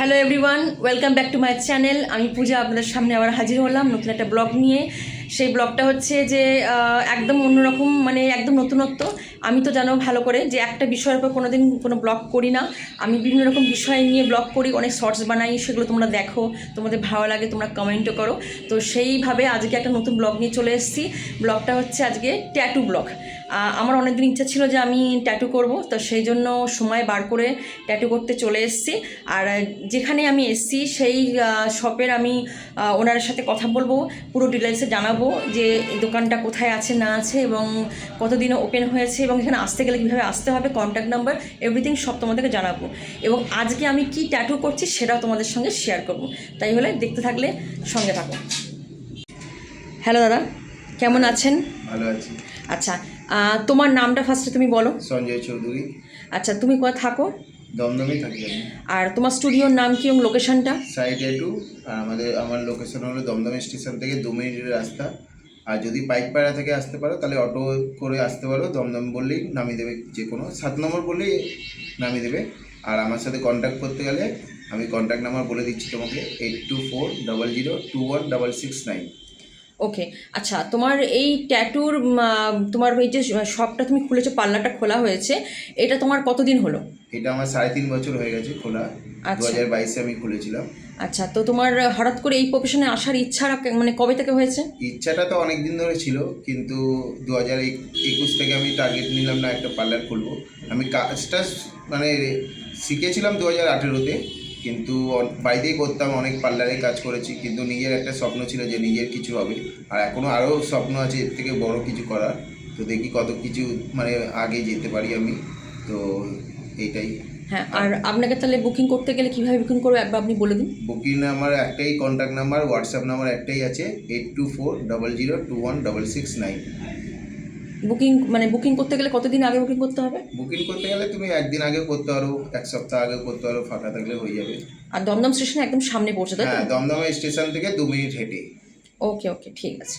Hello everyone welcome back to my channel আমি পূজা আপনাদের সামনে আবার হাজির হলাম নতুন একটা ব্লগ নিয়ে। সেই ব্লগটা হচ্ছে যে একদম অন্যরকম মানে একদম নতুনত্ব। আমি তো জানো ভালো করে যে একটা বিষয়ের উপর কোনো দিন কোনো ব্লগ করি না। আমি বিভিন্ন রকম বিষয় নিয়ে ব্লগ করি, অনেক শর্টস বানাই, সেগুলো তোমরা দেখো। তোমাদের ভালো লাগে, তোমরা কমেন্টও করো। তো সেইভাবে আজকে একটা নতুন ব্লগ নিয়ে চলে এসেছি। ব্লগটা হচ্ছে আজকে ট্যাটু ব্লগ। আমার অনেকদিন ইচ্ছা ছিল যে আমি ট্যাটু করব, তো সেই জন্য সময় বার করে ট্যাটু করতে চলে এসেছি। আর যেখানে আমি এসেছি, সেই শপের আমি ওনার সাথে কথা বলব, পুরো ডিটেলসে জানাব। যে দোকানটা কোথায় আছে না আছে এবং কতদিনে ওপেন হয়েছে এবং এখানে আসতে গেলে কীভাবে আসতে হবে কন্ট্যাক্ট নাম্বার এভরিথিং সব তোমাদেরকে জানাব। এবং আজকে আমি কি ট্যাটু করছি সেটাও তোমাদের সঙ্গে শেয়ার করব। তাই হলে দেখতে থাকলে সঙ্গে থাকো। হ্যালো দাদা কেমন আছেন? ভালো আছি। আচ্ছা তোমার নামটা ফার্স্টে তুমি বলো। সঞ্জয় চৌধুরী। আচ্ছা তুমি কোথায় থাকো? দমদমে থাকি আমি। আর তোমার স্টুডিওর নাম কি এবং লোকেশনটা? সাইড এ টু আর আমাদের আমার লোকেশন হলো দমদম স্টেশন থেকে দু মিনিটের রাস্তা। আর যদি পাইকপাড়া থেকে আসতে পারো তাহলে অটো করে আসতে পারো দমদম বললেই নামিয়ে দেবে যে কোনো। সাত নম্বর বললেই নামিয়ে দেবে। আর আমার সাথে কন্ট্যাক্ট করতে গেলে আমি কন্ট্যাক্ট নাম্বার বলে দিচ্ছি তোমাকে eight two four double zero two one double six nine okay আচ্ছা তোমার এই ট্যাটুর তোমার ওই যে শপটা তুমি খুলেছো পার্লারটা খোলা হয়েছে এটা তোমার কতদিন হলো? এটা আমার সাড়ে তিন বছর হয়ে গেছে খোলা। দু আচ্ছা। হাজার বাইশে আমি খুলেছিলাম। আচ্ছা তো তোমার হঠাৎ করে এই প্রফেশনে আসার ইচ্ছা মানে কবে থেকে হয়েছে? ইচ্ছাটা তো অনেক দিন ধরে ছিল কিন্তু দু হাজার একুশ থেকে আমি টার্গেট নিলাম না একটা পার্লার খুলবো। আমি কাজটা মানে শিখেছিলাম দু হাজার আঠেরোতে কিন্তু বাড়িতেই করতাম অনেক পার্লারে কাজ করেছি কিন্তু নিজের একটা স্বপ্ন ছিল যে নিজের কিছু হবে। আর এখনও আরও স্বপ্ন আছে এর থেকে বড় কিছু করার। তো দেখি কত কিছু মানে আগে যেতে পারি আমি। তো এইটাই। হ্যাঁ আর আপনাকে তাহলে বুকিং করতে গেলে কীভাবে বুকিং করব একবার আপনি বলে দিন? বুকিং নাম্বার একটাই কন্ট্যাক্ট নাম্বার হোয়াটসঅ্যাপ নাম্বার একটাই আছে eight two four double zero two one double six nine booking মানে বুকিং করতে গেলে কতদিন আগে বুকিং করতে হবে? বুকিং করতে গেলে তুমি একদিন আগে করতে পারো এক সপ্তাহ আগে করতে পারো ফাঁকা থাকলে হয়ে যাবে। আর দমদম স্টেশন একদম সামনে পৌঁছে দেয় হ্যাঁ দমদম স্টেশন থেকে দু মিনিট হেঁটে। ওকে ওকে ঠিক আছে।